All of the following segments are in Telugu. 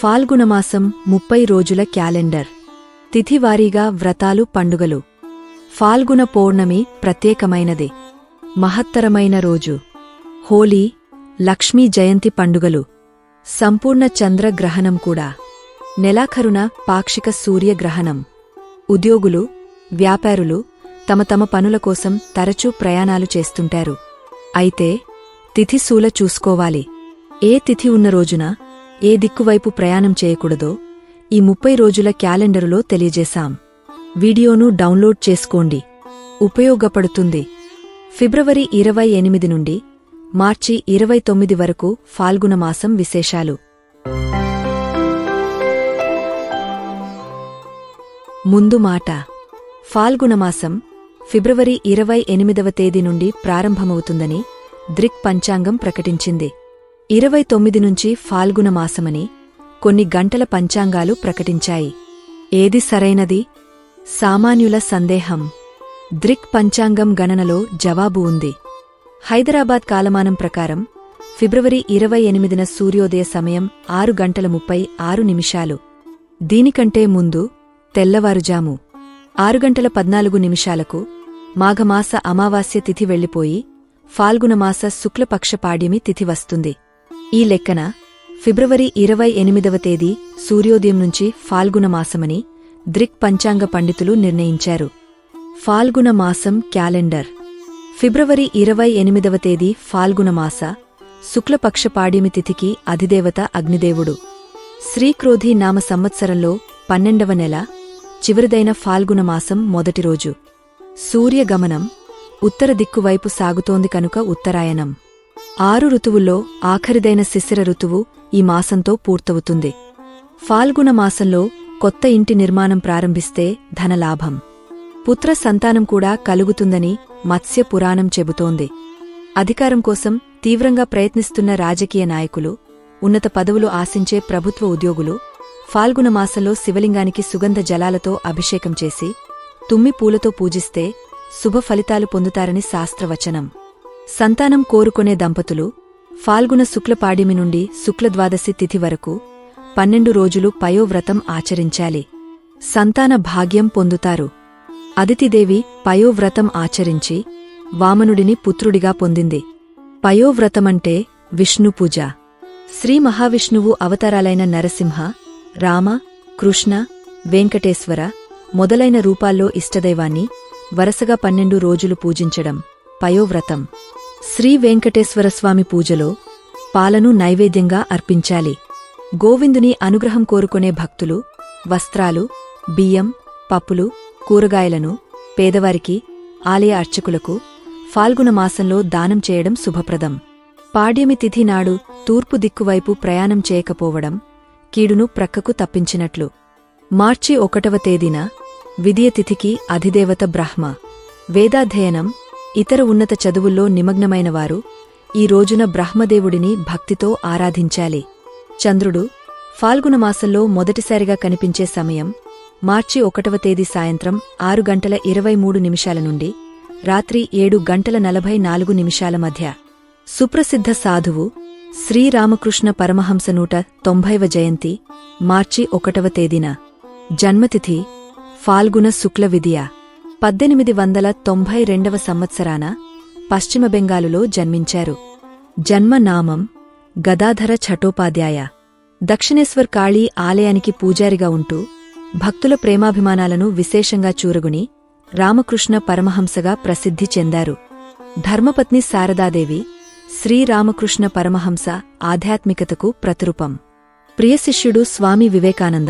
ఫాల్గుణమాసం ముప్పై రోజుల క్యాలెండర్. తిథివారీగా వ్రతాలు పండుగలు. ఫాల్గుణ పౌర్ణమి ప్రత్యేకమైనది. మహత్తరమైన రోజు. హోలీ లక్ష్మీ జయంతి పండుగలు. సంపూర్ణ చంద్రగ్రహణం కూడా. నెలాఖరున పాక్షిక సూర్యగ్రహణం. ఉద్యోగులు వ్యాపారులు తమ తమ పనుల కోసం తరచూ ప్రయాణాలు చేస్తుంటారు. అయితే తిథిశూల చూసుకోవాలి. ఏ తిథి ఉన్న రోజున ఏ దిక్కువైపు ప్రయాణం చేయకూడదో ఈ ముప్పై రోజుల క్యాలెండరులో తెలియజేశాం. వీడియోను డౌన్లోడ్ చేసుకోండి. ఉపయోగపడుతుంది. ఫిబ్రవరి ఇరవై ఎనిమిది నుండి మార్చి ఇరవై తొమ్మిది వరకు ఫాల్గుణమాసం విశేషాలు. ముందు మాట. ఫాల్గుణమాసం ఫిబ్రవరి ఇరవై ఎనిమిదవ తేదీ నుండి ప్రారంభమవుతుందని ద్రిక్ పంచాంగం ప్రకటించింది. ఇరవై తొమ్మిది నుంచి ఫాల్గుణ మాసమని కొన్ని గంటల పంచాంగాలు ప్రకటించాయి. ఏది సరైనది? సామాన్యుల సందేహం. ద్రిక్ పంచాంగం గణనలో జవాబు ఉంది. హైదరాబాద్ కాలమానం ప్రకారం ఫిబ్రవరి ఇరవై ఎనిమిదిన సూర్యోదయ సమయం ఆరు గంటల ముప్పై ఆరు నిమిషాలు. దీనికంటే ముందు తెల్లవారుజాము ఆరు గంటల పద్నాలుగు నిమిషాలకు మాఘమాస అమావాస్య తిథి వెళ్ళిపోయి ఫాల్గుణమాస శుక్లపక్ష పాడ్యమి తిథి వస్తుంది. ఈ లెక్కన ఫిబ్రవరి ఇరవై ఎనిమిదవ తేదీ సూర్యోదయం నుంచి ఫాల్గుణ మాసమని ద్రిక్ పంచాంగ పండితులు నిర్ణయించారు. ఫాల్గుణ మాసం క్యాలెండర్. ఫిబ్రవరి ఇరవై ఎనిమిదవ తేదీ ఫాల్గుణ మాస. శుక్లపక్ష పాడ్యమి తిథికి అధిదేవత అగ్నిదేవుడు. శ్రీక్రోధి నామ సంవత్సరంలో పన్నెండవ నెల చివరిదైన ఫాల్గుణ మాసం మొదటి రోజు. సూర్యగమనం ఉత్తర దిక్కువైపు సాగుతోంది కనుక ఉత్తరాయణం. ఆరు ఋతువుల్లో ఆఖరిదైన శిశిర ఋతువు ఈ మాసంతో పూర్తవుతుంది. ఫాల్గుణ మాసంలో కొత్త ఇంటి నిర్మాణం ప్రారంభిస్తే ధనలాభం. పుత్ర సంతానం కూడా కలుగుతుందని మత్స్య పురాణం చెబుతోంది. అధికారం కోసం తీవ్రంగా ప్రయత్నిస్తున్న రాజకీయ నాయకులు ఉన్నత పదవులు ఆశించే ప్రభుత్వ ఉద్యోగులు ఫాల్గుణ మాసంలో శివలింగానికి సుగంధ జలాలతో అభిషేకం చేసి తుమ్మి పూలతో పూజిస్తే శుభ ఫలితాలు పొందుతారని శాస్త్రవచనం. సంతానం కోరుకునే దంపతులు ఫాల్గుణ శుక్లపాడిమి నుండి శుక్లద్వాదశి తిథి వరకు పన్నెండు రోజులు పయోవ్రతం ఆచరించాలి. సంతాన భాగ్యం పొందుతారు. అదితిదేవి పయోవ్రతం ఆచరించి వామనుడిని పుత్రుడిగా పొందింది. పయోవ్రతమంటే విష్ణుపూజ శ్రీ మహావిష్ణువు అవతారాలైన నరసింహ రామ కృష్ణ వెంకటేశ్వర మొదలైన రూపాల్లో ఇష్టదైవాన్ని వరసగా పన్నెండు రోజులు పూజించడం పయోవ్రతం. శ్రీ వెంకటేశ్వర స్వామి పూజలో పాలను నైవేద్యంగా అర్పించాలి. గోవిందుని అనుగ్రహం కోరుకునే భక్తులు వస్త్రాలు బియ్యం పప్పులు కూరగాయలను పేదవారికి ఆలయ అర్చకులకు ఫాల్గుణ మాసంలో దానం చేయడం శుభప్రదం. పాడ్యమి తిథి నాడు తూర్పు దిక్కువైపు ప్రయాణం చేయకపోవడం కీడును ప్రక్కకు తప్పించినట్లు. మార్చి ఒకటవ తేదీన విదియతిథికి అధిదేవత బ్రహ్మ. వేదాధ్యయనం ఇతర ఉన్నత చదువుల్లో నిమగ్నమైనవారు ఈ రోజున బ్రహ్మదేవుడిని భక్తితో ఆరాధించాలి. చంద్రుడు ఫాల్గుణమాసంలో మొదటిసారిగా కనిపించే సమయం మార్చి ఒకటవ తేదీ సాయంత్రం ఆరు గంటల ఇరవై మూడు నిమిషాల నుండి రాత్రి ఏడు గంటల నలభై నాలుగు నిమిషాల మధ్య. సుప్రసిద్ధ సాధువు శ్రీరామకృష్ణ పరమహంస నూట తొంభైవ జయంతి మార్చి ఒకటవ తేదీన. జన్మతిథి ఫాల్గుణ శుక్ల విదియ. పద్దెనిమిది వందల తొంభై రెండవ సంవత్సరాన పశ్చిమ బెంగాలులో జన్మించారు. జన్మనామం గదాధర ఛటోపాధ్యాయ దక్షిణేశ్వర్ కాళీ ఆలయానికి పూజారిగా ఉంటూ భక్తుల ప్రేమాభిమానాలను విశేషంగా చూరగుని రామకృష్ణ పరమహంసగా ప్రసిద్ధి చెందారు. ధర్మపత్ని శారదాదేవి శ్రీరామకృష్ణ పరమహంస ఆధ్యాత్మికతకు ప్రతిరూపం. ప్రియశిష్యుడు స్వామి వివేకానంద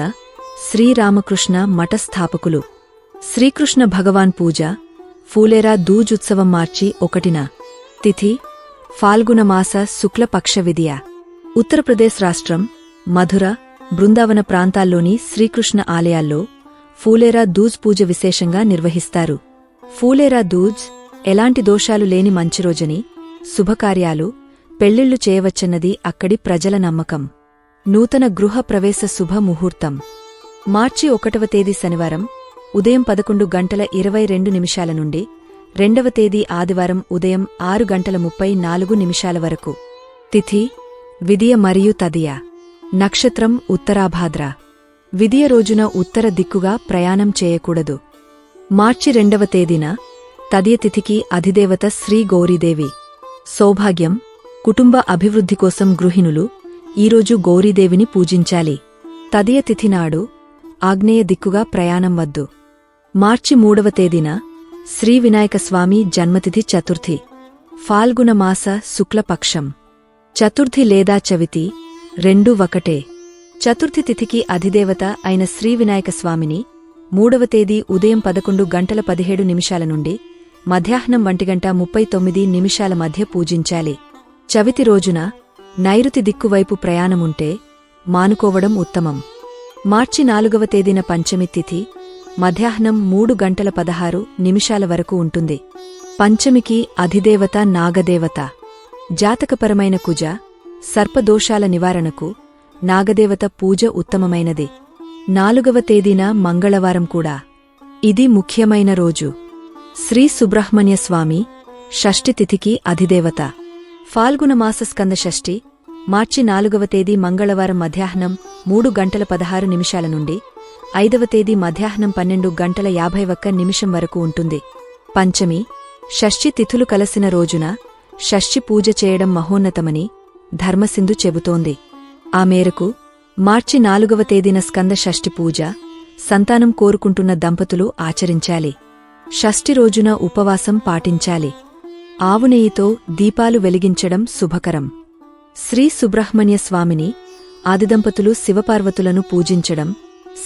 శ్రీరామకృష్ణ మఠస్థాపకులు. శ్రీకృష్ణ భగవాన్ పూజ ఫూలేరా దూజుత్సవం మార్చి ఒకటిన. తిథి ఫాల్గుణమాస శుక్లపక్ష విధియ. ఉత్తరప్రదేశ్ రాష్ట్రం మధుర బృందావన ప్రాంతాల్లోని శ్రీకృష్ణ ఆలయాల్లో ఫూలేరా దూజ్ పూజ విశేషంగా నిర్వహిస్తారు. ఫూలేరా దూజ్ ఎలాంటి దోషాలు లేని మంచిరోజని శుభకార్యాలు పెళ్ళిళ్ళు చేయవచ్చన్నది అక్కడి ప్రజల నమ్మకం. నూతన గృహ ప్రవేశ శుభ ముహూర్తం. మార్చి ఒకటవ తేదీ శనివారం ఉదయం పదకొండు గంటల ఇరవై రెండు నిమిషాల నుండి రెండవ తేదీ ఆదివారం ఉదయం ఆరు గంటల ముప్పై నాలుగు నిమిషాల వరకు. తిథి విదియ మరియు తదియ. నక్షత్రం ఉత్తరాభాద్ర. విదియ రోజున ఉత్తర దిక్కుగా ప్రయాణం చేయకూడదు. మార్చి రెండవ తేదీన తదియతిథికి అధిదేవత శ్రీ గౌరీదేవి. సౌభాగ్యం కుటుంబ అభివృద్ధి కోసం గృహిణులు ఈరోజు గౌరీదేవిని పూజించాలి. తదియ తిథి నాడు ఆగ్నేయ దిక్కుగా ప్రయాణం వద్దు. మార్చి మూడవ తేదీన శ్రీ వినాయక స్వామి జన్మతిథి చతుర్థి ఫాల్గుణ మాస శుక్లపక్షం. చతుర్థి లేదా చవితి రెండూ ఒకటే. చతుర్థి తిథికి అధిదేవత అయిన శ్రీ వినాయక స్వామిని మూడవ తేదీ ఉదయం పదకొండు గంటల పదిహేడు నిమిషాల నుండి మధ్యాహ్నం ఒంటిగంట ముప్పై తొమ్మిది నిమిషాల మధ్య పూజించాలి. చవితి రోజున నైరుతి దిక్కువైపు ప్రయాణముంటే మానుకోవడం ఉత్తమం. మార్చి నాలుగవ తేదీన పంచమి తిథి మధ్యాహ్నం మూడు గంటల పదహారు నిమిషాల వరకు ఉంటుంది. పంచమికి అధిదేవత నాగదేవత. జాతకపరమైన కుజ సర్పదోషాల నివారణకు నాగదేవత పూజ ఉత్తమమైనది. నాలుగవ తేదీన మంగళవారం కూడా. ఇది ముఖ్యమైన రోజు. శ్రీ సుబ్రహ్మణ్య స్వామి షష్ఠి తిథికి అధిదేవత. ఫాల్గుణ మాసస్కంద షష్ఠి మార్చి నాలుగవ తేదీ మంగళవారం మధ్యాహ్నం మూడు గంటల పదహారు నిమిషాల నుండి ఐదవ తేదీ మధ్యాహ్నం పన్నెండు గంటల యాభై ఒక్క నిమిషం వరకు ఉంటుంది. పంచమి షష్ఠి తిథులు కలసిన రోజున షష్ఠి పూజ చేయడం మహోన్నతమని ధర్మసింధు చెబుతోంది. ఆ మేరకు మార్చి నాలుగవ తేదీన స్కంద షష్ఠి పూజ సంతానం కోరుకుంటున్న దంపతులు ఆచరించాలి. షష్ఠి రోజున ఉపవాసం పాటించాలి. ఆవు నెయ్యితో దీపాలు వెలిగించడం శుభకరం. శ్రీ సుబ్రహ్మణ్య స్వామిని ఆదిదంపతులు శివపార్వతులను పూజించడం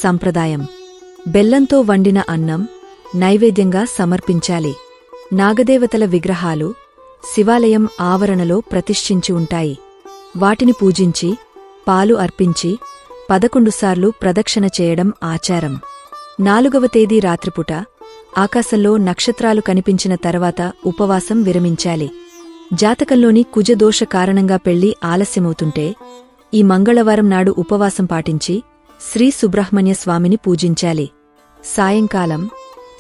సంప్రదాయం. బెల్లంతో వండిన అన్నం నైవేద్యంగా సమర్పించాలి. నాగదేవతల విగ్రహాలు శివాలయం ఆవరణలో ప్రతిష్ఠించి ఉంటాయి. వాటిని పూజించి పాలు అర్పించి పదకొండుసార్లు ప్రదక్షిణ చేయడం ఆచారం. నాలుగవ తేదీ రాత్రిపుట ఆకాశంలో నక్షత్రాలు కనిపించిన తర్వాత ఉపవాసం విరమించాలి. జాతకంలోని కుజదోష కారణంగా పెళ్ళి ఆలస్యమవుతుంటే ఈ మంగళవారం నాడు ఉపవాసం పాటించి శ్రీ సుబ్రహ్మణ్య స్వామిని పూజించాలి. సాయంకాలం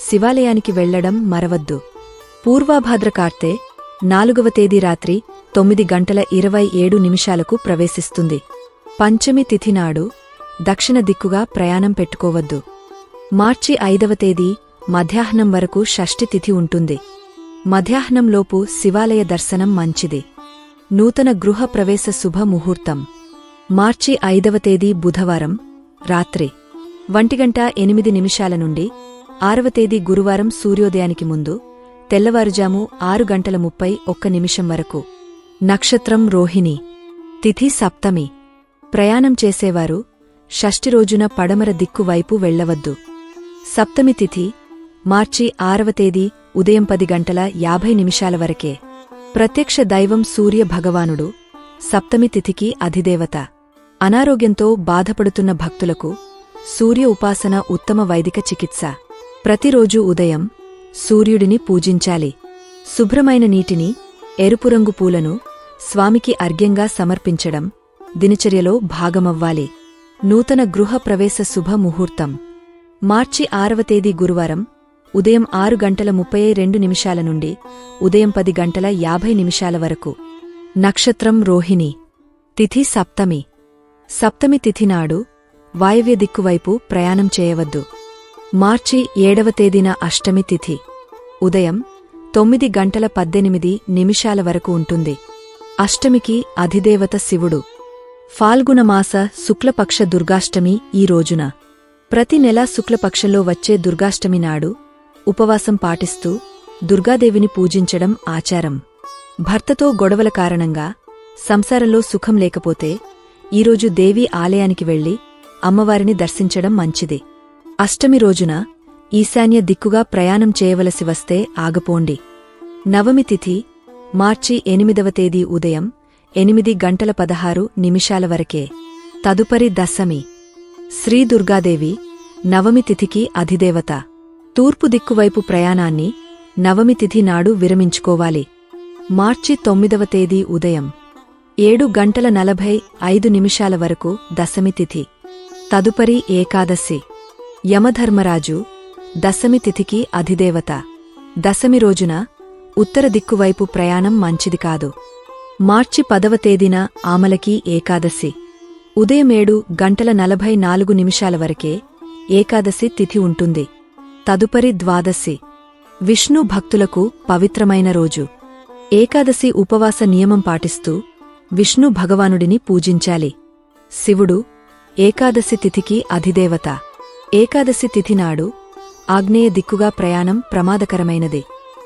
శివాలయానికి వెళ్ళడం మరవద్దు. పూర్వాభాద్ర కార్తె నాలుగవ తేదీ రాత్రి తొమ్మిది గంటల ఇరవై ఏడు నిమిషాలకు ప్రవేశిస్తుంది. పంచమి తిథి నాడు దక్షిణ దిక్కుగా ప్రయాణం పెట్టుకోవద్దు. మార్చి ఐదవ తేదీ మధ్యాహ్నం వరకు షష్ఠి తిథి ఉంటుంది. మధ్యాహ్నంలోపు శివాలయ దర్శనం మంచిది. నూతన గృహ ప్రవేశ శుభ ముహూర్తం. మార్చి ఐదవ తేదీ బుధవారం రాత్రి వంటిగంట ఎనిమిది నిమిషాల నుండి ఆరవ తేదీ గురువారం సూర్యోదయానికి ముందు తెల్లవారుజాము ఆరు గంటల ముప్పై ఒక్క నిమిషం వరకు నక్షత్రం రోహిణి తిథి సప్తమి. ప్రయాణం చేసేవారు షష్ఠి రోజున పడమర దిక్కు వైపు వెళ్ళవద్దు సప్తమి తిథి మార్చి ఆరవ తేదీ ఉదయం పది గంటల యాభై నిమిషాల వరకే. ప్రత్యక్ష దైవం సూర్య భగవానుడు సప్తమి తిథికి అధిదేవత. అనారోగ్యంతో బాధపడుతున్న భక్తులకు సూర్య ఉపాసన ఉత్తమ వైదిక చికిత్స. ప్రతిరోజూ ఉదయం సూర్యుడిని పూజించాలి. శుభ్రమైన నీటిని ఎరుపురంగు పూలను స్వామికి అర్ఘ్యంగా సమర్పించడం దినచర్యలో భాగమవ్వాలి. నూతన గృహ ప్రవేశ శుభ ముహూర్తం. మార్చి ఆరవ తేదీ గురువారం ఉదయం ఆరు గంటల ముప్పై రెండు నిమిషాల నుండి ఉదయం పది గంటల యాభై నిమిషాల వరకు. నక్షత్రం రోహిణి. తిథి సప్తమి. సప్తమి తిథి నాడు వాయవ్య దిక్కువైపు ప్రయాణం చేయవద్దు. మార్చి ఏడవ తేదీన అష్టమి తిథి. ఉదయం తొమ్మిది గంటల పద్దెనిమిది నిమిషాల వరకు ఉంటుంది. అష్టమికి అధిదేవత శివుడు. ఫాల్గుణమాస శుక్లపక్ష దుర్గాష్టమి ఈ రోజున. ప్రతి నెలా శుక్లపక్షంలో వచ్చే దుర్గాష్టమి నాడు ఉపవాసం పాటిస్తూ దుర్గాదేవిని పూజించడం ఆచారం. భర్తతో గొడవల కారణంగా సంసారంలో సుఖం లేకపోతే ఈరోజు దేవి ఆలయానికి వెళ్ళి అమ్మవారిని దర్శించడం మంచిది. అష్టమి రోజున ఈశాన్య దిక్కుగా ప్రయాణం చేయవలసి వస్తే ఆగపోండి. నవమి తిథి మార్చి ఎనిమిదవ తేదీ ఉదయం ఎనిమిది గంటల పదహారు నిమిషాల వరకే. తదుపరి దశమి. శ్రీ దుర్గాదేవి నవమి తిథికి అధిదేవత. తూర్పు దిక్కువైపు ప్రయాణాన్ని నవమి తిథి నాడు విరమించుకోవాలి. మార్చి తొమ్మిదవ తేదీ ఉదయం ఏడు గంటల నలభై ఐదు నిమిషాల వరకు దశమి తిథి. తదుపరి ఏకాదశి. యమధర్మరాజు దశమి తిథికి అధిదేవత. దశమి రోజున ఉత్తర దిక్కువైపు ప్రయాణం మంచిది కాదు. మార్చి పదవ తేదీన ఆమలకి ఏకాదశి. ఉదయం ఏడు గంటల నలభై నాలుగు నిమిషాల వరకే ఏకాదశి తిథి ఉంటుంది. తదుపరి ద్వాదశి. విష్ణు భక్తులకు పవిత్రమైన రోజు. ఏకాదశి ఉపవాస నియమం పాటిస్తూ విష్ణు భగవానుడిని పూజించాలి. శివుడు ఏకాదశి తిథికి అధిదేవత. ఏకాదశి తిథి నాడు ఆగ్నేయ దిక్కుగా ప్రయాణం ప్రమాదకరమైనది.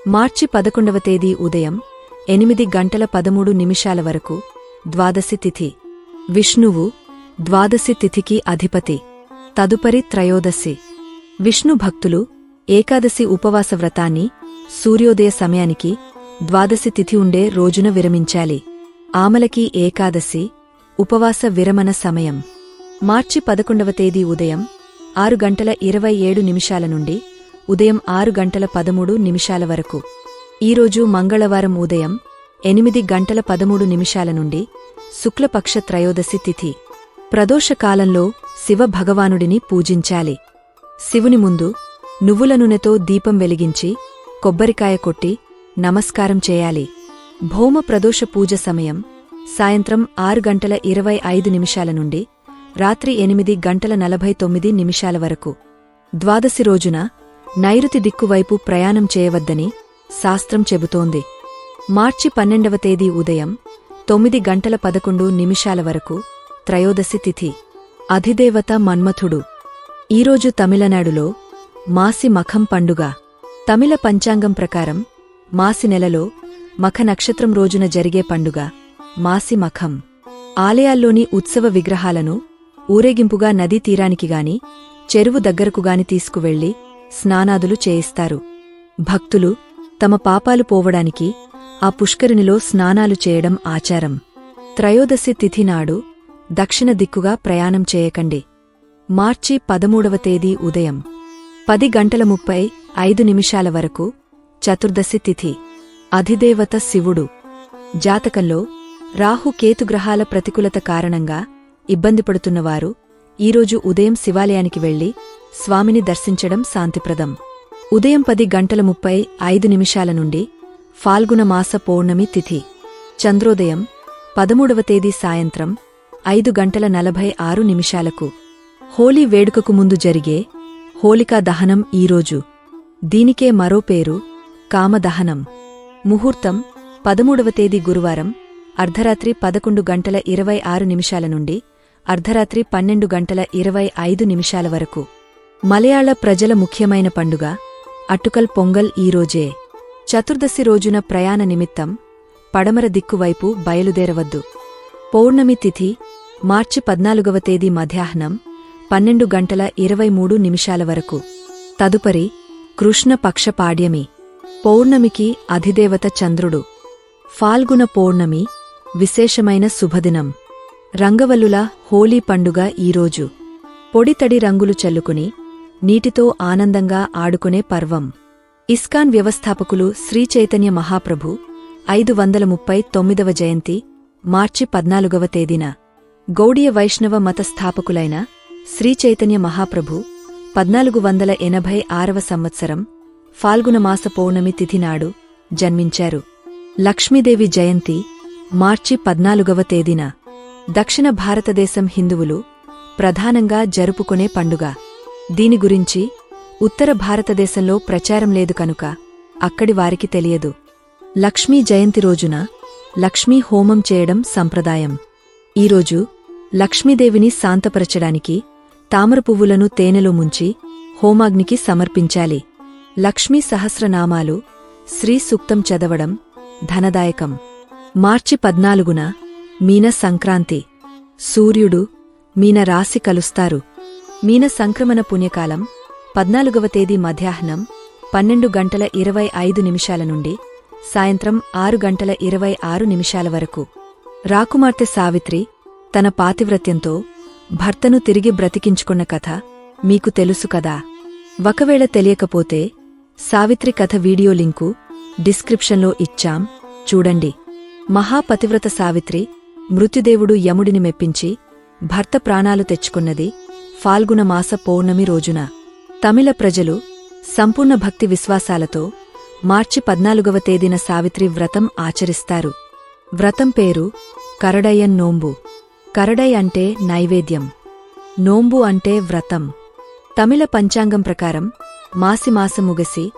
మార్చి పదకొండవ తేదీ ఉదయం ఎనిమిది గంటల పదమూడు నిమిషాల వరకు ద్వాదశి తిథి. విష్ణువు ద్వాదశి తిథికి అధిపతి. తదుపరి త్రయోదశి. విష్ణు భక్తులు ఏకాదశి ఉపవాస వ్రతాన్ని సూర్యోదయ సమయానికి ద్వాదశి తిథి ఉండే రోజున విరమించాలి. ఆమలకి ఏకాదశి ఉపవాస విరమణ సమయం. మార్చి పదకొండవ తేదీ ఉదయం ఆరు గంటల ఇరవై ఏడు నిమిషాల నుండి ఉదయం ఆరు గంటల పదమూడు నిమిషాల వరకు. ఈరోజు మంగళవారం ఉదయం ఎనిమిది గంటల పదమూడు నిమిషాల నుండి శుక్లపక్ష త్రయోదశి తిథి. ప్రదోషకాలంలో శివ భగవానుడిని పూజించాలి. శివుని ముందు నువ్వుల నూనెతో దీపం వెలిగించి కొబ్బరికాయ కొట్టి నమస్కారం చేయాలి. భౌమ ప్రదోష పూజ సమయం సాయంత్రం ఆరు గంటల ఇరవై ఐదు నిమిషాల నుండి రాత్రి ఎనిమిది గంటల నలభై తొమ్మిది నిమిషాల వరకు. ద్వాదశి రోజున నైరుతి దిక్కువైపు ప్రయాణం చేయవద్దని శాస్త్రం చెబుతోంది. మార్చి పన్నెండవ తేదీ ఉదయం తొమ్మిది గంటల పదకొండు నిమిషాల వరకు త్రయోదశి తిథి. అధిదేవత మన్మథుడు. ఈరోజు తమిళనాడులో మాసి మఖం పండుగ. తమిళ పంచాంగం ప్రకారం మాసి నెలలో మఖ నక్షత్రం రోజున జరిగే పండుగ మాసి మఖం. ఆలయాల్లోని ఉత్సవ విగ్రహాలను ఊరేగింపుగా నదీ తీరానికి గాని చెరువు దగ్గరకుగాని తీసుకువెళ్ళి స్నానాదులు చేయిస్తారు. భక్తులు తమ పాపాలు పోవడానికి ఆ పుష్కరిణిలో స్నానాలు చేయడం ఆచారం. త్రయోదశి తిథి నాడు దక్షిణ దిక్కుగా ప్రయాణం చేయకండి. మార్చి పదమూడవ తేదీ ఉదయం పది గంటల ముప్పై ఐదు నిమిషాల వరకు చతుర్దశి తిథి. అధిదేవత శివుడు. జాతకంలో రాహు కేతుగ్రహాల ప్రతికూలత కారణంగా ఇబ్బంది పడుతున్నవారు ఈరోజు ఉదయం శివాలయానికి వెళ్ళి స్వామిని దర్శించడం శాంతిప్రదం. ఉదయం పది గంటల ముప్పై ఐదు నిమిషాల నుండి ఫాల్గుణ మాస పౌర్ణమి తిథి. చంద్రోదయం పదమూడవ తేదీ సాయంత్రం ఐదు గంటల నలభై ఆరు నిమిషాలకు. హోలీ వేడుకకు ముందు జరిగే హోలికా దహనం ఈరోజు. దీనికే మరో పేరు కామదహనం. ముహూర్తం పదమూడవ తేదీ గురువారం అర్ధరాత్రి పదకొండు గంటల ఇరవై ఆరు నిమిషాల నుండి అర్ధరాత్రి పన్నెండు గంటల ఇరవై ఐదు నిమిషాల వరకు. మలయాళ ప్రజల ముఖ్యమైన పండుగ అటుకల్ పొంగల్ ఈరోజే చతుర్దశి రోజున ప్రయాణ నిమిత్తం పడమర దిక్కువైపు బయలుదేరవద్దు. పౌర్ణమి తిథి మార్చి పద్నాలుగవ తేదీ మధ్యాహ్నం పన్నెండు గంటల ఇరవై మూడు నిమిషాల వరకు. తదుపరి కృష్ణ పక్ష పాడ్యమి. పౌర్ణమికి అధిదేవత చంద్రుడు. ఫాల్గుణ పౌర్ణమి విశేషమైన శుభదినం. రంగవల్లుల హోలీ పండుగ ఈరోజు. పొడితడి రంగులు చల్లుకుని నీటితో ఆనందంగా ఆడుకునే పర్వం. ఇస్కాన్ వ్యవస్థాపకులు శ్రీచైతన్య మహాప్రభు ఐదు వందల ముప్పై తొమ్మిదవ జయంతి మార్చి పద్నాలుగవ తేదీన. గౌడీయ వైష్ణవ మత స్థాపకులైన శ్రీచైతన్య మహాప్రభు పద్నాలుగు వందల ఎనభై ఆరవ సంవత్సరం ఫాల్గుణ మాస పౌర్ణమి తిథినాడు జన్మించారు. లక్ష్మీదేవి జయంతి మార్చి పద్నాలుగవ తేదీన దక్షిణ భారతదేశం హిందువులు ప్రధానంగా జరుపుకునే పండుగ. దీని గురించి ఉత్తర భారతదేశంలో ప్రచారం లేదు కనుక అక్కడి వారికి తెలియదు. లక్ష్మీ జయంతి రోజున లక్ష్మీ హోమం చేయడం సంప్రదాయం. ఈరోజు లక్ష్మీదేవిని శాంతపరచడానికి తామర పువ్వులను తేనెలో ముంచి హోమాగ్నికి సమర్పించాలి. లక్ష్మీ సహస్రనామాలు శ్రీ సూక్తం చదవడం ధనదాయకం. మార్చి పద్నాలుగున మీన సంక్రాంతి. సూర్యుడు మీన రాశి కలుస్తారు. మీన సంక్రమణ పుణ్యకాలం పద్నాలుగవ తేదీ మధ్యాహ్నం పన్నెండు గంటల ఇరవై ఐదు నిమిషాల నుండి సాయంత్రం ఆరు గంటల ఇరవై ఆరు నిమిషాల వరకు. రాకుమార్తె సావిత్రి తన పాతివ్రత్యంతో భర్తను తిరిగి బ్రతికించుకున్న కథ మీకు తెలుసు కదా. ఒకవేళ తెలియకపోతే సావిత్రి కథ వీడియో లింకు డిస్క్రిప్షన్లో ఇచ్చాం. చూడండి. మహాపతివ్రత సావిత్రి మృత్యుదేవుడు యముడిని మెప్పించి భర్త ప్రాణాలు తెచ్చుకున్నది ఫాల్గుణమాస పౌర్ణమి రోజున. తమిళ ప్రజలు సంపూర్ణ భక్తి విశ్వాసాలతో మార్చి పద్నాలుగవ తేదీన సావిత్రి వ్రతం ఆచరిస్తారు. వ్రతం పేరు కరడయ్యన్ నోంబు. కరడై అంటే నైవేద్యం. నోంబు అంటే వ్రతం. తమిళ పంచాంగం ప్రకారం మాసిమాసం ముగసి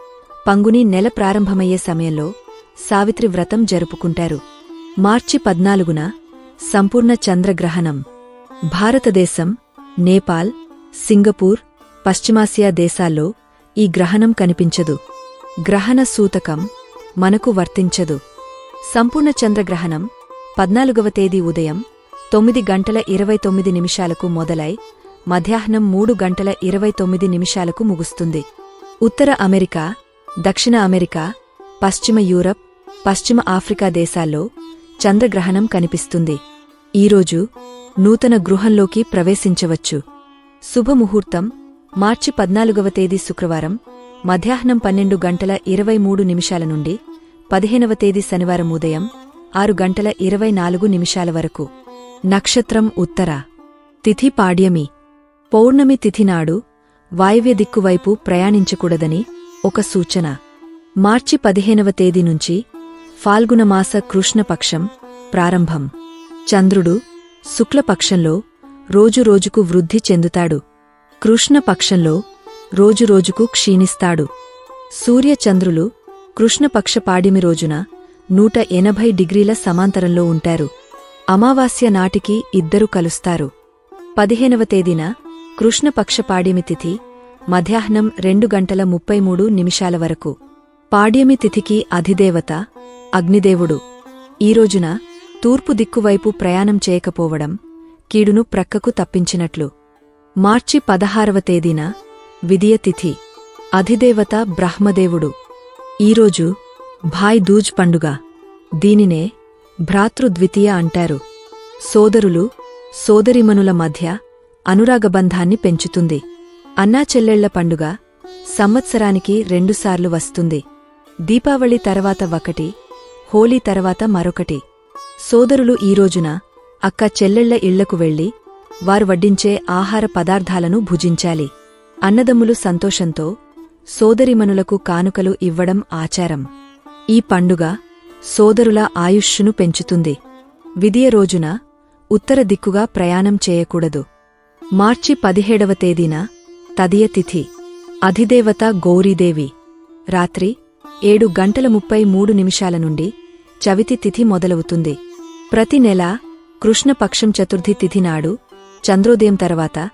పంగుని నెల ప్రారంభమయ్యే సమయంలో సావిత్రి వ్రతం జరుపుకుంటారు. మార్చి పద్నాలుగున సంపూర్ణ చంద్రగ్రహణం. భారతదేశం నేపాల్ సింగపూర్ పశ్చిమాసియా దేశాల్లో ఈ గ్రహణం కనిపించదు. గ్రహణ సూతకం మనకు వర్తించదు. సంపూర్ణ చంద్రగ్రహణం పద్నాలుగవ తేదీ ఉదయం తొమ్మిది గంటల ఇరవై తొమ్మిది నిమిషాలకు మొదలై మధ్యాహ్నం మూడు గంటల ఇరవై తొమ్మిది నిమిషాలకు ముగుస్తుంది. ఉత్తర అమెరికా దక్షిణ అమెరికా పశ్చిమ యూరప్ పశ్చిమ ఆఫ్రికా దేశాల్లో చంద్రగ్రహణం కనిపిస్తుంది. ఈరోజు నూతన గృహంలోకి ప్రవేశించవచ్చు. శుభముహూర్తం మార్చి పద్నాలుగవ తేదీ శుక్రవారం మధ్యాహ్నం పన్నెండు గంటల ఇరవై మూడు నిమిషాల నుండి పదిహేనవ తేదీ శనివారం ఉదయం ఆరు గంటల ఇరవై నాలుగు నిమిషాల వరకు. నక్షత్రం ఉత్తర. తిథి పాడ్యమి. పౌర్ణమి తిథినాడు వాయువ్య దిక్కువైపు ప్రయాణించకూడదని ఒక సూచన. మార్చి పదిహేనవ తేదీ నుంచి ఫాల్గుణమాస కృష్ణపక్షం ప్రారంభం. చంద్రుడు శుక్లపక్షంలో రోజురోజుకు వృద్ధి చెందుతాడు. కృష్ణపక్షంలో రోజురోజుకు క్షీణిస్తాడు. సూర్యచంద్రులు కృష్ణపక్ష పాడిమి రోజున నూట ఎనభై డిగ్రీల సమాంతరంలో ఉంటారు. అమావాస్య నాటికి ఇద్దరు కలుస్తారు. పదిహేనవ తేదీన కృష్ణపక్ష పాడ్యమి తిథి మధ్యాహ్నం రెండు గంటల ముప్పై మూడు నిమిషాల వరకు. పాడ్యమి తిథికి అధిదేవత అగ్నిదేవుడు. ఈ రోజున తూర్పు దిక్కువైపు ప్రయాణం చేయకపోవడం కీడును ప్రక్కకు తప్పించినట్లు. మార్చి పదహారవ తేదీన విదియ తిథి అధిదేవత బ్రహ్మదేవుడు. ఈరోజు భాయ్ దూజ్ పండుగ. దీనినే భ్రాతృద్వితీయ అంటారు. సోదరులు సోదరిమనుల మధ్య అనురాగబంధాన్ని పెంచుతుంది. అన్నాచెల్లెళ్ళ పండుగ సంవత్సరానికి రెండుసార్లు వస్తుంది. దీపావళి తర్వాత ఒకటి హోలీ తర్వాత మరొకటి. సోదరులు ఈ రోజున అక్క చెల్లెళ్ళ ఇళ్ళకు వెళ్ళి వారు వడ్డించే ఆహార పదార్థాలను భుజించాలి. అన్నదమ్ములు సంతోషంతో సోదరిమనులకు కానుకలు ఇవ్వడం ఆచారం. ఈ పండుగ సోదరుల ఆయుష్షును పెంచుతుంది. విదియ రోజున ఉత్తర దిక్కుగా ప్రయాణం చేయకూడదు. మార్చి పదిహేడవ తేదీన తదియ తిథి. అధిదేవత గౌరీదేవి. రాత్రి ఏడు గంటల ముప్పై మూడు నిమిషాల నుండి చవితి తిథి మొదలవుతుంది. ప్రతి నెల కృష్ణపక్షం చతుర్థి తిథి నాడు చంద్రోదయం తర్వాత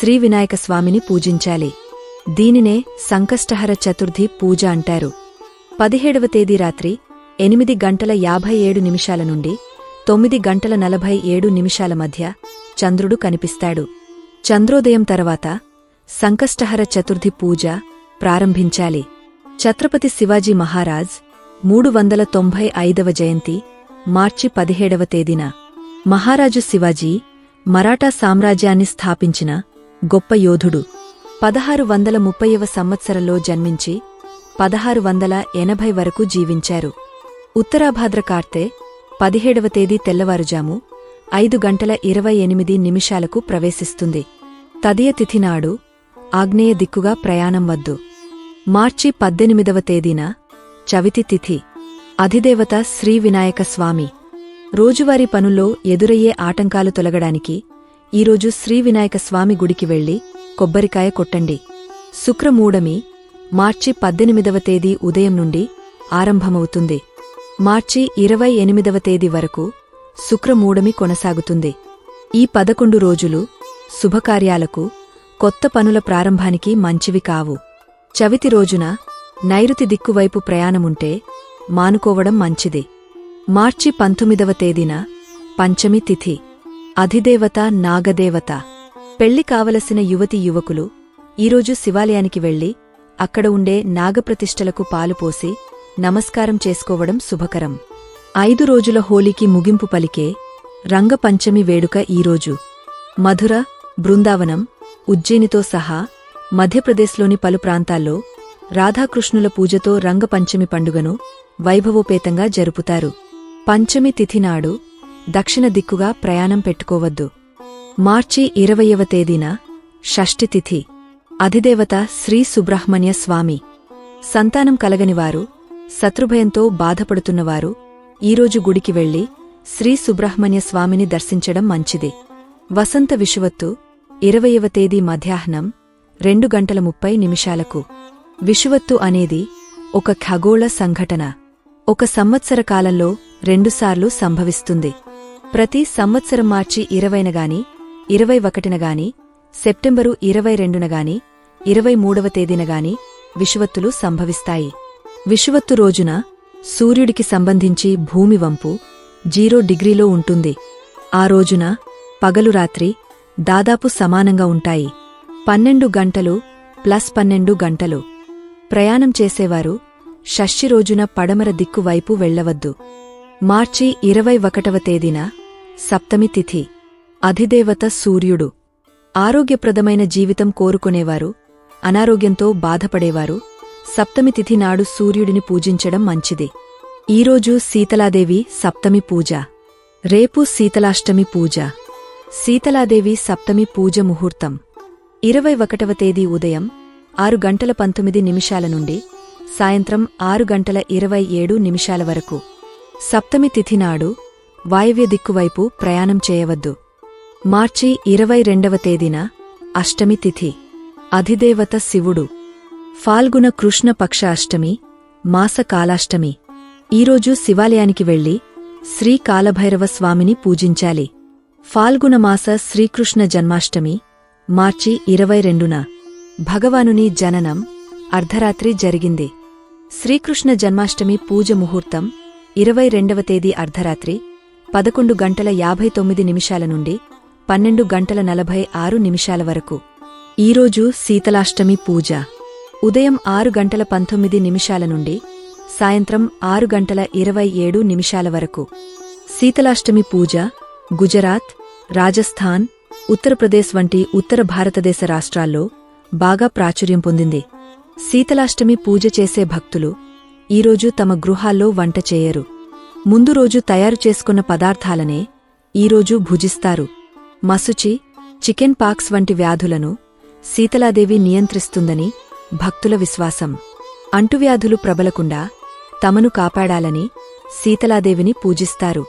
శ్రీ వినాయక స్వామిని పూజించాలి. దీనినే సంకష్టహర చతుర్థి పూజ అంటారు. పదిహేడవ తేదీ రాత్రి ఎనిమిది గంటల యాభై ఏడు నిమిషాల నుండి తొమ్మిది గంటల నలభై ఏడు నిమిషాల మధ్య చంద్రుడు కనిపిస్తాడు. చంద్రోదయం తర్వాత సంకష్టహర చతుర్థి పూజ ప్రారంభించాలి. ఛత్రపతి శివాజీ మహారాజ్ మూడు వందల తొంభై ఐదవ జయంతి మార్చి పదిహేడవ తేదీన మహారాజు శివాజీ మరాఠా సామ్రాజ్యాన్ని స్థాపించిన గొప్ప యోధుడు. పదహారు వందల ముప్పైవ సంవత్సరంలో జన్మించి పదహారు వందల ఎనభై వరకు జీవించారు. ఉత్తరాభాద్ర కార్తె పదిహేడవ తేదీ తెల్లవారుజాము ఐదు గంటల ఇరవై ఎనిమిది నిమిషాలకు ప్రవేశిస్తుంది. తదియ తిథినాడు ఆగ్నేయ దిక్కుగా ప్రయాణం వద్దు. మార్చి పద్దెనిమిదవ తేదీన చవితి తిథి. అధిదేవత శ్రీ వినాయక స్వామి. రోజువారీ పనుల్లో ఎదురయ్యే ఆటంకాలు తొలగడానికి ఈరోజు శ్రీ వినాయక స్వామి గుడికి వెళ్ళి కొబ్బరికాయ కొట్టండి. శుక్రమూడమి మార్చి పద్దెనిమిదవ తేదీ ఉదయం నుండి ఆరంభమవుతుంది. మార్చి ఇరవై ఎనిమిదవ తేదీ వరకు శుక్రమూడమి కొనసాగుతుంది. ఈ పదకొండు రోజులు శుభకార్యాలకు కొత్త పనుల ప్రారంభానికి మంచివి కావు. చవితి రోజున నైరుతి దిక్కువైపు ప్రయాణముంటే మానుకోవడం మంచిది. మార్చి పంతొమ్మిదవ తేదీన పంచమి తిథి. అధిదేవత నాగదేవత. పెళ్ళి కావలసిన యువతి యువకులు ఈరోజు శివాలయానికి వెళ్ళి అక్కడ ఉండే నాగప్రతిష్టలకు పాలుపోసి నమస్కారం చేసుకోవడం శుభకరం. ఐదు రోజుల హోలీకి ముగింపు పలికే రంగపంచమి వేడుక ఈరోజు. మధుర బృందావనం ఉజ్జయినితో సహా మధ్యప్రదేశ్లోని పలు ప్రాంతాల్లో రాధాకృష్ణుల పూజతో రంగపంచమి పండుగను వైభవోపేతంగా జరుపుతారు. పంచమి తిథినాడు దక్షిణ దిక్కుగా ప్రయాణం పెట్టుకోవద్దు. మార్చి ఇరవయవ తేదీన షష్ఠి తిథి. అధిదేవత శ్రీ సుబ్రహ్మణ్య స్వామి. సంతానం కలగనివారు శత్రుభయంతో బాధపడుతున్నవారు ఈరోజు గుడికి వెళ్ళి శ్రీ సుబ్రహ్మణ్య స్వామిని దర్శించడం మంచిది. వసంత విషువత్తు ఇరవయవ తేదీ మధ్యాహ్నం రెండు గంటల ముప్పై నిమిషాలకు. విషువత్తు అనేది ఒక ఖగోళ సంఘటన. ఒక సంవత్సర కాలంలో రెండుసార్లు సంభవిస్తుంది. ప్రతి సంవత్సరం మార్చి ఇరవైన గాని ఇరవై ఒకటిన గాని సెప్టెంబరు ఇరవై రెండున గాని ఇరవై మూడవ తేదీన గాని విషువత్తులు సంభవిస్తాయి. విషువత్తు రోజున సూర్యుడికి సంబంధించి భూమి వంపు జీరో డిగ్రీలో ఉంటుంది. ఆ రోజున పగలు రాత్రి దాదాపు సమానంగా ఉంటాయి. పన్నెండు గంటలు ప్లస్ పన్నెండు గంటలు. ప్రయాణం చేసేవారు షష్ఠి రోజున పడమర దిక్కు వైపు వెళ్ళవద్దు మార్చి ఇరవై ఒకటవ తేదీన సప్తమి తిథి. అధిదేవత సూర్యుడు. ఆరోగ్యప్రదమైన జీవితం కోరుకునేవారు అనారోగ్యంతో బాధపడేవారు సప్తమి తిథి నాడు సూర్యుడిని పూజించడం మంచిది. ఈరోజు సీతలాదేవి సప్తమి పూజ. రేపు శీతలాష్టమి పూజ. సీతలాదేవి సప్తమి పూజ ముహూర్తం. ఇరవై ఒకటవ తేదీ ఉదయం ఆరు గంటల పంతొమ్మిది నిమిషాల నుండి సాయంత్రం ఆరు గంటల ఇరవై ఏడు నిమిషాల వరకు. సప్తమి తిథి నాడు వాయవ్య దిక్కువైపు ప్రయాణం చేయవద్దు. మార్చి ఇరవై రెండవ తేదీన అష్టమి తిథి. అధిదేవత శివుడు. ఫాల్గుణ కృష్ణ పక్ష అష్టమి మాస కాలాష్టమి. ఈరోజు శివాలయానికి వెళ్ళి శ్రీ కాలభైరవ స్వామిని పూజించాలి. ఫాల్గుణమాస శ్రీకృష్ణ జన్మాష్టమి మార్చి ఇరవై రెండున భగవానుని జననం అర్ధరాత్రి జరిగింది. శ్రీకృష్ణ జన్మాష్టమి పూజ ముహూర్తం ఇరవై రెండవ తేదీ అర్ధరాత్రి పదకొండు గంటల యాభై తొమ్మిది నిమిషాల నుండి పన్నెండు గంటల నలభై ఆరు నిమిషాల వరకు. ఈరోజు శీతలాష్టమి పూజ. ఉదయం ఆరు గంటల పంతొమ్మిది నిమిషాల నుండి సాయంత్రం ఆరు గంటల ఇరవై ఏడు నిమిషాల వరకు. శీతలాష్టమి పూజ గుజరాత్ రాజస్థాన్ ఉత్తరప్రదేశ్ వంటి ఉత్తర భారతదేశ రాష్ట్రాల్లో బాగా ప్రాచుర్యం పొందింది. శీతలాష్టమి పూజ చేసే భక్తులు ఈరోజు తమ గృహాల్లో వంట చేయరు. ముందు రోజు తయారు చేసుకున్న పదార్థాలనే ఈరోజు భుజిస్తారు. మసుచి చికెన్ పాక్స్ వంటి వ్యాధులను శీతలాదేవి నియంత్రిస్తుందని భక్తుల విశ్వాసం. అంటువ్యాధులు ప్రబలకుండా తమను కాపాడాలని శీతలాదేవిని పూజిస్తారు.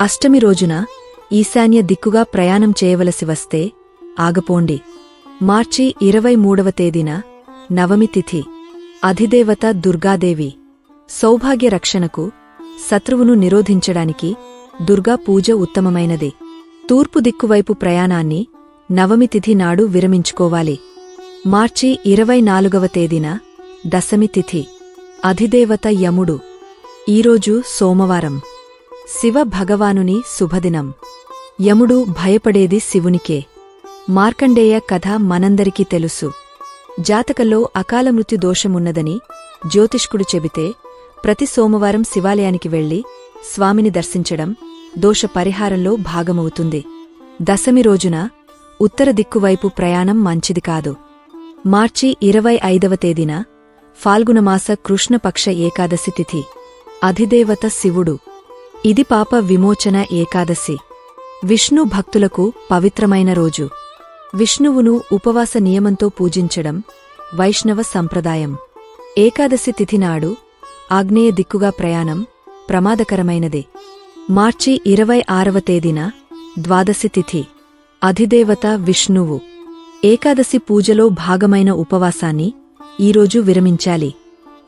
అష్టమి రోజున ఈశాన్య దిక్కుగా ప్రయాణం చేయవలసి వస్తే ఆగపోండి. మార్చి ఇరవై మూడవ తేదీన నవమి తిథి. అధిదేవత దుర్గాదేవి సౌభాగ్య రక్షణకు శత్రువును నిరోధించడానికి దుర్గా పూజ ఉత్తమమైనది. తూర్పు దిక్కువైపు ప్రయాణాన్ని నవమి తిథి నాడు విరమించుకోవాలి. మార్చి ఇరవై నాలుగవ తేదీన దశమి తిథి. అధిదేవత యముడు. ఈరోజు సోమవారం. శివ భగవానుని శుభదినం. యముడు భయపడేది శివునికే. మార్కండేయ కథ మనందరికీ తెలుసు. జాతకంలో అకాల మృత్యు దోషమున్నదని జ్యోతిష్కుడు చెబితే ప్రతి సోమవారం శివాలయానికి వెళ్ళి స్వామిని దర్శించడం దోష పరిహారంలో భాగమవుతుంది. దశమి రోజున ఉత్తర దిక్కువైపు ప్రయాణం మంచిది కాదు. మార్చి ఇరవై ఐదవ తేదీన ఫాల్గుణమాస కృష్ణపక్ష ఏకాదశి తిథి. అధిదేవత శివుడు. ఇది పాప విమోచన ఏకాదశి. విష్ణు భక్తులకు పవిత్రమైన రోజు. విష్ణువును ఉపవాస నియమంతో పూజించడం వైష్ణవ సంప్రదాయం. ఏకాదశి తిథి నాడు ఆగ్నేయ దిక్కుగా ప్రయాణం ప్రమాదకరమైనదే. మార్చి ఇరవై ఆరవ తేదీన ద్వాదశి తిథి. అధిదేవత విష్ణువు. ఏకాదశి పూజలో భాగమైన ఉపవాసాన్ని ఈరోజు విరమించాలి.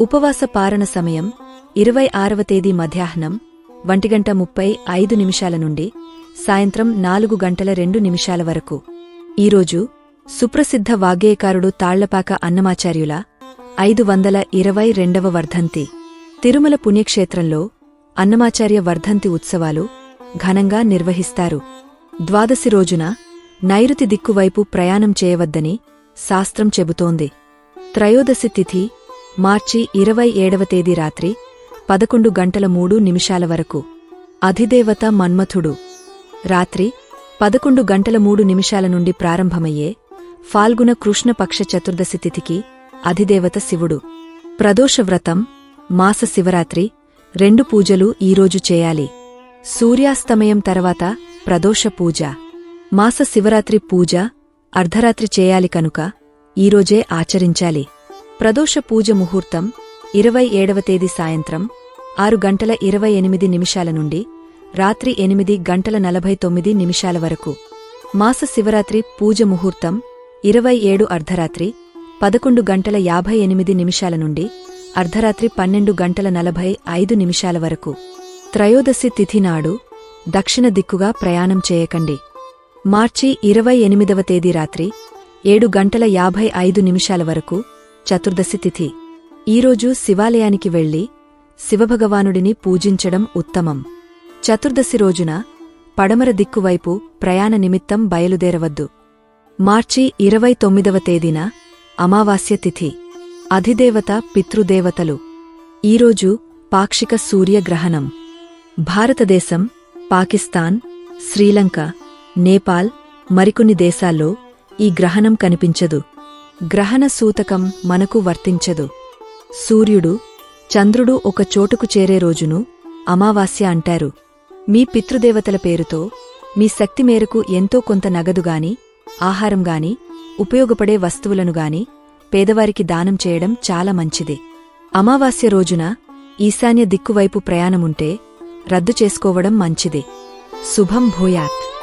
ఉపవాస పారణ సమయం ఇరవై ఆరవ తేదీ మధ్యాహ్నం వంటిగంట ముప్పై ఐదు నిమిషాల నుండి సాయంత్రం నాలుగు గంటల రెండు నిమిషాల వరకు. ఈరోజు సుప్రసిద్ధ వాగ్గేయకారుడు తాళ్ళపాక అన్నమాచార్యుల ఐదు వందల ఇరవై రెండవ వర్ధంతి. తిరుమల పుణ్యక్షేత్రంలో అన్నమాచార్య వర్ధంతి ఉత్సవాలు ఘనంగా నిర్వహిస్తారు. ద్వాదశి రోజున నైరుతి దిక్కువైపు ప్రయాణం చేయవద్దని శాస్త్రం చెబుతోంది. త్రయోదశి తిథి మార్చి ఇరవై ఏడవ తేదీ రాత్రి పదకొండు గంటల మూడు నిమిషాల వరకు. అధిదేవత మన్మథుడు. రాత్రి పదకొండు గంటల మూడు నిమిషాల నుండి ప్రారంభమయ్యే ఫాల్గుణ కృష్ణపక్ష చతుర్దశి తిథికి అధిదేవత శివుడు. ప్రదోషవ్రతం మాస శివరాత్రి రెండు పూజలు ఈరోజు చేయాలి. సూర్యాస్తమయం తర్వాత ప్రదోష పూజ. మాస శివరాత్రి పూజ అర్ధరాత్రి చేయాలి కనుక ఈరోజే ఆచరించాలి. ప్రదోష పూజ ముహూర్తం ఇరవై ఏడవ తేదీ సాయంత్రం ఆరు గంటల ఇరవై ఎనిమిది నిమిషాల నుండి రాత్రి ఎనిమిది గంటల నలభై తొమ్మిది నిమిషాల వరకు. మాస శివరాత్రి పూజ ముహూర్తం ఇరవై ఏడు అర్ధరాత్రి పదకొండు గంటల యాభై ఎనిమిది నిమిషాల నుండి అర్ధరాత్రి పన్నెండు గంటల నలభై ఐదు నిమిషాల వరకు. త్రయోదశి తిథి నాడు దక్షిణ దిక్కుగా ప్రయాణం చేయకండి. మార్చి ఇరవై ఎనిమిదవ తేదీ రాత్రి ఏడు గంటల యాభై ఐదు నిమిషాల వరకు చతుర్దశి తిథి. ఈరోజు శివాలయానికి వెళ్ళి శివభగవానుడిని పూజించడం ఉత్తమం. చతుర్దశి రోజున పడమర దిక్కువైపు ప్రయాణ నిమిత్తం బయలుదేరవద్దు. మార్చి ఇరవై తొమ్మిదవ తేదీన అమావాస్య తిథి. అధిదేవత పితృదేవతలు. ఈరోజు పాక్షిక సూర్యగ్రహణం. భారతదేశం పాకిస్తాన్ శ్రీలంక నేపాల్ మరికొన్ని దేశాల్లో ఈ గ్రహణం కనిపించదు. గ్రహణ సూతకం మనకు వర్తించదు. సూర్యుడు చంద్రుడు ఒక చోటుకు చేరే రోజును అమావాస్య అంటారు. మీ పితృదేవతల పేరుతో మీ శక్తి మేరకు ఎంతో కొంత నగదుగాని ఆహారంగాని ఉపయోగపడే వస్తువులనుగాని పేదవారికి దానం చేయడం చాలా మంచిది. అమావాస్య రోజున ఈశాన్య దిక్కువైపు ప్రయాణముంటే రద్దు చేసుకోవడం మంచిది. శుభం భూయాత్.